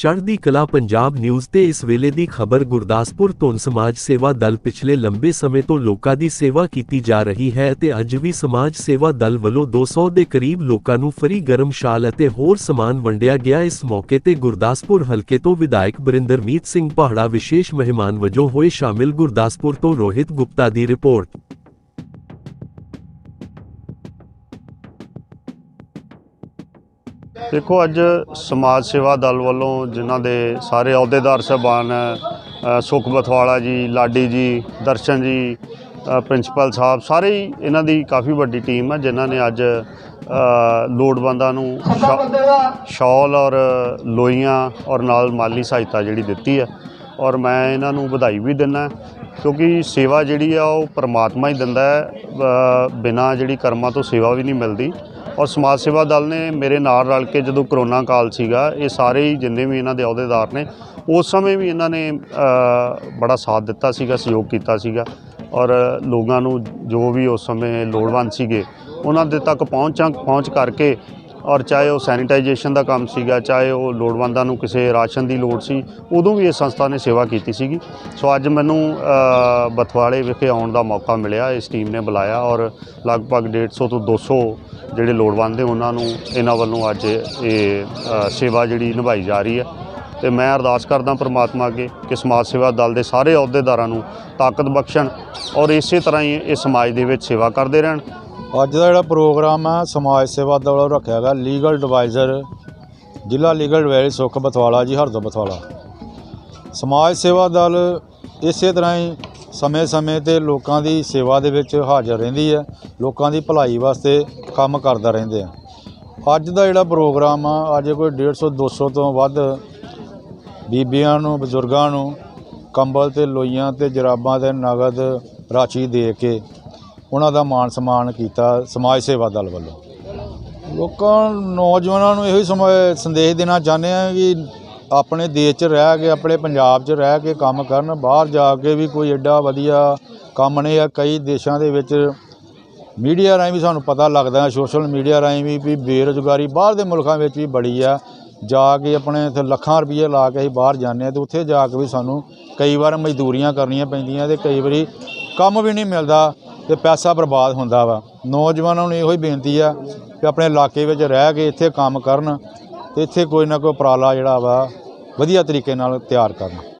ਚੜ੍ਹਦੀ ਕਲਾ ਪੰਜਾਬ ਨਿਊਜ਼ ਤੇ ਇਸ ਵੇਲੇ ਦੀ ਖਬਰ ਗੁਰਦਾਸਪੁਰ ਤੋਂ ਸਮਾਜ ਸੇਵਾ ਦਲ ਪਿਛਲੇ ਲੰਬੇ ਸਮੇਂ ਤੋਂ ਲੋਕਾਂ ਦੀ ਸੇਵਾ ਕੀਤੀ ਜਾ ਰਹੀ ਹੈ ਤੇ ਅੱਜ ਵੀ ਸਮਾਜ ਸੇਵਾ ਦਲ ਵੱਲੋਂ 200 ਦੇ ਕਰੀਬ ਲੋਕਾਂ ਨੂੰ ਫਰੀ ਗਰਮ ਸ਼ਾਲ ਅਤੇ ਹੋਰ ਸਮਾਨ ਵੰਡਿਆ ਗਿਆ। ਇਸ ਮੌਕੇ ਤੇ ਗੁਰਦਾਸਪੁਰ ਹਲਕੇ ਤੋਂ ਵਿਧਾਇਕ ਬਰਿੰਦਰਮੀਤ ਸਿੰਘ ਪਹਾੜਾ ਵਿਸ਼ੇਸ਼ ਮਹਿਮਾਨ ਵਜੋਂ ਹੋਏ ਸ਼ਾਮਿਲ ਗੁਰਦਾਸਪੁਰ ਤੋਂ ਰੋਹਿਤ ਗੁਪਤਾ ਦੀ ਰਿਪੋਰਟ। ਦੇਖੋ, ਅੱਜ ਸਮਾਜ ਸੇਵਾ ਦਲ ਵੱਲੋਂ ਜਿਨ੍ਹਾਂ ਦੇ ਸਾਰੇ ਅਹੁਦੇਦਾਰ ਸਾਹਿਬਾਨ ਸੁਖ ਬਥਵਾਲਾ ਜੀ, ਲਾਡੀ ਜੀ, ਦਰਸ਼ਨ ਜੀ ਪ੍ਰਿੰਸੀਪਲ ਸਾਹਿਬ, ਸਾਰੇ ਹੀ ਇਹਨਾਂ ਦੀ ਕਾਫੀ ਵੱਡੀ ਟੀਮ ਹੈ, ਜਿਨ੍ਹਾਂ ਨੇ ਅੱਜ ਲੋੜਵੰਦਾਂ ਨੂੰ ਸ਼ਾ- ਸ਼ਾਲ ਔਰ ਲੋਈਆਂ ਔਰ ਨਾਲ ਮਾਲੀ ਸਹਾਇਤਾ ਜਿਹੜੀ ਦਿੱਤੀ ਹੈ। ਔਰ ਮੈਂ ਇਹਨਾਂ ਨੂੰ ਵਧਾਈ ਵੀ ਦਿੰਦਾ ਕਿਉਂਕਿ ਸੇਵਾ ਜਿਹੜੀ ਆ ਉਹ ਪਰਮਾਤਮਾ ਹੀ ਦਿੰਦਾ ਹੈ ਅ, ਬਿਨਾਂ ਜਿਹੜੀ ਕਰਮਾਂ ਤੋਂ ਸੇਵਾ ਵੀ ਨਹੀਂ ਮਿਲਦੀ। ਔਰ ਸਮਾਜ ਸੇਵਾ ਦਲ ਨੇ ਮੇਰੇ ਨਾਲ ਰਲ ਕੇ ਜਦੋਂ ਕਰੋਨਾ ਕਾਲ ਸੀਗਾ ਇਹ ਸਾਰੇ ਹੀ ਜਿੰਨੇ ਵੀ ਇਹਨਾਂ ਦੇ ਅਹੁਦੇਦਾਰ ਨੇ ਉਸ ਸਮੇਂ ਵੀ ਇਹਨਾਂ ਨੇ ਬੜਾ ਸਾਥ ਦਿੱਤਾ ਸੀਗਾ ਸਹਿਯੋਗ ਕੀਤਾ ਸੀਗਾ। ਔਰ ਲੋਕਾਂ ਨੂੰ ਜੋ ਵੀ ਉਸ ਸਮੇਂ ਲੋੜਵੰਦ ਸੀਗੇ ਉਹਨਾਂ ਦੇ ਤੱਕ ਪਹੁੰਚਾਂ ਪਹੁੰਚ ਕਰਕੇ ਔਰ ਚਾਹੇ ਉਹ ਸੈਨੀਟਾਈਜੇਸ਼ਨ ਦਾ ਕੰਮ ਸੀਗਾ, ਚਾਹੇ ਉਹ ਲੋੜਵੰਦਾਂ ਨੂੰ ਕਿਸੇ ਰਾਸ਼ਨ ਦੀ ਲੋੜ ਸੀ, ਉਦੋਂ ਵੀ ਇਸ ਸੰਸਥਾ ਨੇ ਸੇਵਾ ਕੀਤੀ ਸੀਗੀ। ਸੋ ਅੱਜ ਮੈਨੂੰ ਬਥਵਾਲੇ ਵਿਖੇ ਆਉਣ ਦਾ ਮੌਕਾ ਮਿਲਿਆ, ਇਸ ਟੀਮ ਨੇ ਬੁਲਾਇਆ ਔਰ ਲਗਭਗ 150 ਤੋਂ 200 ਜਿਹੜੇ ਲੋੜਵੰਦ ਨੇ ਉਹਨਾਂ ਨੂੰ ਇਹਨਾਂ ਵੱਲੋਂ ਅੱਜ ਇਹ ਸੇਵਾ ਜਿਹੜੀ ਨਿਭਾਈ ਜਾ ਰਹੀ ਹੈ। ਤੇ ਮੈਂ ਅਰਦਾਸ ਕਰਦਾ ਪ੍ਰਮਾਤਮਾ ਅੱਗੇ ਕਿ ਸਮਾਜ ਸੇਵਾ ਦਲ ਦੇ ਸਾਰੇ ਅਹੁਦੇਦਾਰਾਂ ਨੂੰ ਤਾਕਤ ਬਖਸ਼ਣ ਔਰ ਇਸੇ ਤਰ੍ਹਾਂ ਹੀ ਇਹ ਸਮਾਜ ਦੇ ਵਿੱਚ ਸੇਵਾ ਕਰਦੇ ਰਹਿਣ। ਅੱਜ ਦਾ ਜਿਹੜਾ ਪ੍ਰੋਗਰਾਮ ਆ, ਸਮਾਜ ਸੇਵਾ ਦਲ ਵੱਲੋਂ ਰੱਖਿਆ ਗਿਆ ਲੀਗਲ ਐਡਵਾਈਜ਼ਰ ਜ਼ਿਲ੍ਹਾ ਲੀਗਲ ਐਡਵਾਈਜ਼ਰ ਸੁਖ ਬਥਵਾਲਾ ਜੀ ਹਰਦੋ ਬਥਵਾਲਾ। ਸਮਾਜ ਸੇਵਾ ਦਲ ਇਸੇ ਤਰ੍ਹਾਂ ਹੀ ਸਮੇਂ-ਸਮੇਂ ਤੇ ਲੋਕਾਂ ਦੀ ਸੇਵਾ ਦੇ ਵਿੱਚ ਹਾਜ਼ਰ ਰਹਿੰਦੀ ਹੈ, ਲੋਕਾਂ ਦੀ ਭਲਾਈ ਵਾਸਤੇ ਕੰਮ ਕਰਦਾ ਰਹਿੰਦੇ ਆ। ਅੱਜ ਦਾ ਜਿਹੜਾ ਪ੍ਰੋਗਰਾਮ ਆ, ਅੱਜ ਕੋਈ 150 200 ਤੋਂ ਵੱਧ ਬੀਬੀਆਂ ਨੂੰ, ਬਜ਼ੁਰਗਾਂ ਨੂੰ ਕੰਬਲ ਤੇ ਲੋਈਆਂ ਤੇ ਜਰਾਬਾਂ ਤੇ ਨਗਦ ਰਾਸ਼ੀ ਦੇ ਕੇ ਉਹਨਾਂ ਦਾ ਮਾਣ ਸਨਮਾਨ ਕੀਤਾ ਸਮਾਜ ਸੇਵਾ ਦਲ ਵੱਲੋਂ। ਲੋਕਾਂ, ਨੌਜਵਾਨਾਂ ਨੂੰ ਇਹੋ ਹੀ ਸਮਾ- ਸੰਦੇਸ਼ ਦੇਣਾ ਚਾਹੁੰਦੇ ਆ ਕਿ ਆਪਣੇ ਦੇਸ਼ 'ਚ ਰਹਿ ਕੇ, ਆਪਣੇ ਪੰਜਾਬ 'ਚ ਰਹਿ ਕੇ ਕੰਮ ਕਰਨ, ਬਾਹਰ ਜਾ ਕੇ ਵੀ ਕੋਈ ਐਡਾ ਵਧੀਆ ਕੰਮ ਨਹੀਂ ਆ ਕਈ ਦੇਸ਼ਾਂ ਦੇ ਵਿੱਚ ਮੀਡੀਆ ਰਾਹੀਂ ਵੀ ਸਾਨੂੰ ਪਤਾ ਲੱਗਦਾ, ਸੋਸ਼ਲ ਮੀਡੀਆ ਰਾਹੀਂ ਵੀ ਵੀ ਬੇਰੁਜ਼ਗਾਰੀ ਬਾਹਰ ਦੇ ਮੁਲਕਾਂ ਵਿੱਚ ਵੀ ਬੜੀ ਆ ਜਾ ਕੇ ਆਪਣੇ ਇੱਥੇ ਲੱਖਾਂ ਰੁਪਏ ਲਾ ਕੇ ਅਸੀਂ ਬਾਹਰ ਜਾਂਦੇ ਆ ਤੇ ਉੱਥੇ ਜਾ ਕੇ ਵੀ ਸਾਨੂੰ ਕਈ ਵਾਰ ਮਜ਼ਦੂਰੀਆਂ ਕਰਨੀਆਂ ਪੈਂਦੀਆਂ ਤੇ ਕਈ ਵਾਰੀ ਕੰਮ ਵੀ ਨਹੀਂ ਮਿਲਦਾ। ਤੇ ਪੈਸਾ ਬਰਬਾਦ ਹੁੰਦਾ ਵਾ। ਨੌਜਵਾਨਾਂ ਨੂੰ ਇਹੋ ਹੀ ਬੇਨਤੀ ਆ ਕਿ ਆਪਣੇ ਇਲਾਕੇ ਵਿੱਚ ਰਹਿ ਕੇ ਇੱਥੇ ਕੰਮ ਕਰਨ ਤੇ ਇੱਥੇ ਕੋਈ ਨਾ ਕੋਈ ਉਪਰਾਲਾ ਜਿਹੜਾ ਵਾ ਵਧੀਆ ਤਰੀਕੇ ਨਾਲ ਤਿਆਰ ਕਰਨ।